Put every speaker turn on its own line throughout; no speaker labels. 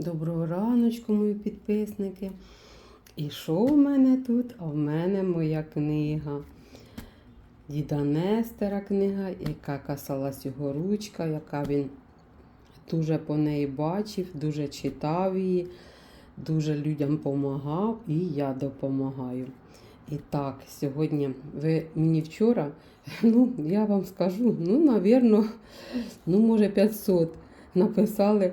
Доброго раночку, мої підписники. І що в мене тут? А в мене моя книга. Діда Нестера книга, яка касалась його ручка, яка він дуже по неї бачив, дуже читав її, дуже людям допомагав і я допомагаю. І так, сьогодні ви мені вчора, ну, я вам скажу, ну, навірно, ну, може, 500 написали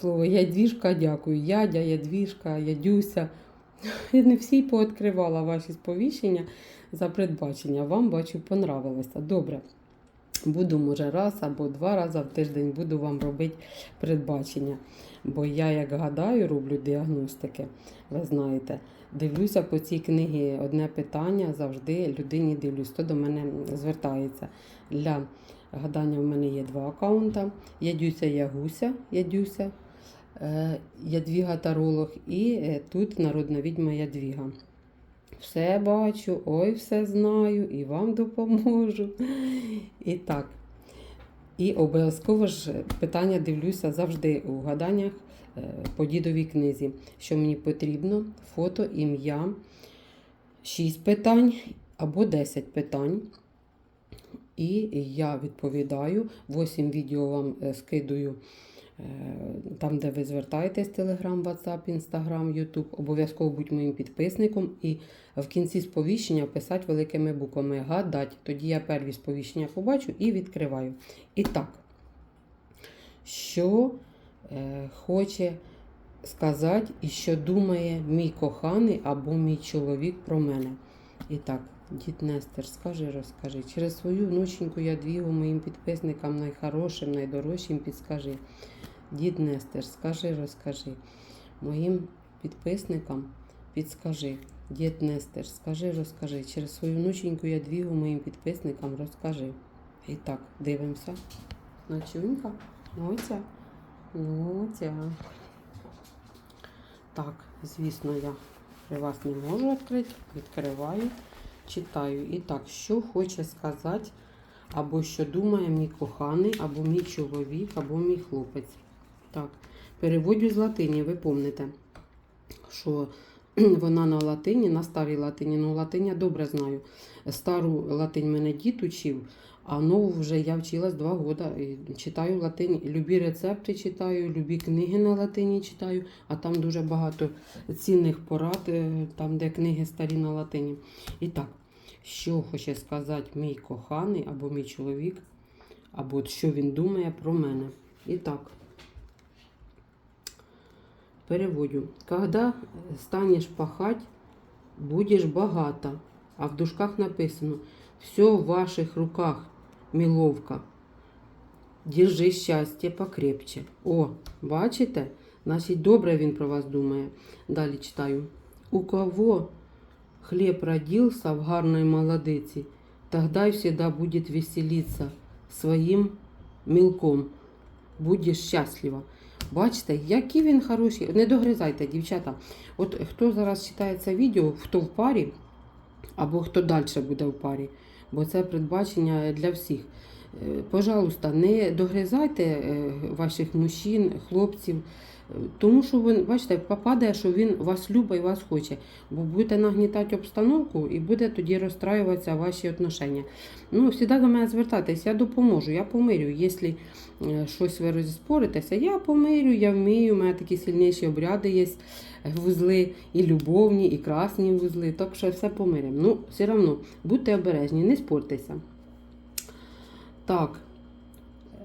слово Ядвіжка, дякую. Ядя, Ядвіжка, Ядюся. Я не всі пооткривала ваші сповіщення за передбачення. Вам бачу, понравилося. Добре. Буду, може, раз або два рази в тиждень буду вам робити передбачення. Бо я, як гадаю, роблю діагностики, ви знаєте. Дивлюся по цій книгі одне питання, завжди людині дивлюсь, хто до мене звертається. Для гадання в мене є два аккаунта. Ядюся Ягуся, Ядюся, Ядвіга Таролог і е, тут народна відьма Ядвіга. Все бачу, ой, все знаю і вам допоможу. І так. І обов'язково ж питання дивлюся завжди у гаданнях е, по дідовій книзі, що мені потрібно фото, ім'я, 6 питань або 10 питань. І я відповідаю. 8 відео вам е, скидую е, там, де ви звертаєтесь, Telegram, WhatsApp, Instagram, YouTube. Обов'язково будь моїм підписником. І в кінці сповіщення писати великими буквами гадать. Тоді я перві сповіщення побачу і відкриваю. І так, що е, хоче сказати і що думає мій коханий або мій чоловік про мене. І так, дід Нестер, скажи, розкажи. Через свою внученьку Ядвігу моїм підписникам найхорошим, найдорожчим підскажи. Дід Нестер, скажи, розкажи. Моїм підписникам підскажи. Дід Нестер, скажи, розкажи. Через свою внученьку Ядвігу моїм підписникам розкажи. І так, дивимося. Ночунька. Ну ця. Ну. Так, звісно, я при вас не можу відкрити. Відкриваю, читаю. І так, що хоче сказати, або що думає мій коханий, або мій чоловік, або мій хлопець. Так, переводю з латині, ви помните, що вона на латині, на старій латині. Ну, латиня добре знаю. Стару латинь мене дід учив, а нову вже я вчилась два роки. Читаю латинь, любі рецепти читаю, любі книги на латині читаю, а там дуже багато цінних порад, е, там, де книги старі на латині. І так, що хоче сказати мій коханий або мій чоловік, або що він думає про мене. І так. Переводю. Когда станешь пахать, будешь богата. А в дужках написано, все в ваших руках, миловка. Держи щастя покрепче. О, бачите? Значить, добре він про вас думає. Далі читаю. У кого хліб родился в гарной молодиці, тогда всегда будет веселиться своїм мілком. Будеш щаслива. Бачите, який він хороший. Не догризайте, дівчата. От хто зараз читає це відео, хто в парі, або хто далі буде в парі, бо це передбачення для всіх. Е, Пожалуйста, не догризайте е, ваших мужчин, хлопців, тому що він, бачите, попадає, що він вас любить і вас хоче. Бо будете нагнітати обстановку і буде тоді розстраюватися ваші отношення. Ну, завжди до мене звертайтеся, я допоможу, я помирю. Якщо е, щось ви розіспоритеся, я помирю, я вмію, у мене такі сильніші обряди є, вузли, і любовні, і красні вузли. Так що все помиримо. Ну, все одно, будьте обережні, не спортеся. Так,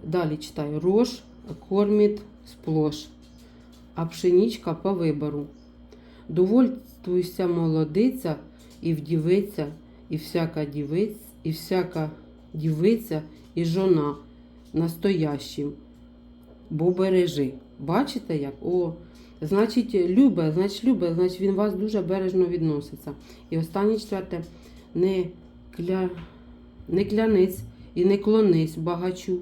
далі читаю. Рож кормить сплош, а пшеничка по вибору. Довольствуйся, молодиця, і вдівиця, і всяка дівиць, і всяка дівиця, і жона настоящим, бо бережи. Бачите як? О, значить, любе, значить, любе, значить він вас дуже бережно відноситься. І останнє четверте, не, кля... не клянись і не клонись багачу,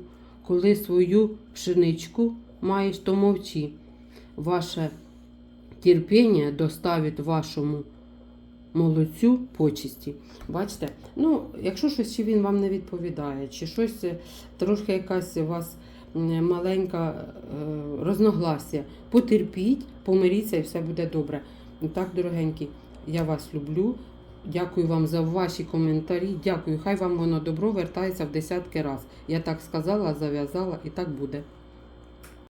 коли свою пшеничку маєш, то мовчи. Ваше терпіння доставить вашому молодцю почесті. Бачите? Ну, якщо щось чи він вам не відповідає, чи щось е, трошки якась у вас маленька е, розногласія. Потерпіть, помиріться і все буде добре. Так, дорогенькі, я вас люблю. Дякую вам за ваші коментарі. Дякую. Хай вам воно добро вертається в десятки раз. Я так сказала, зав'язала і так буде.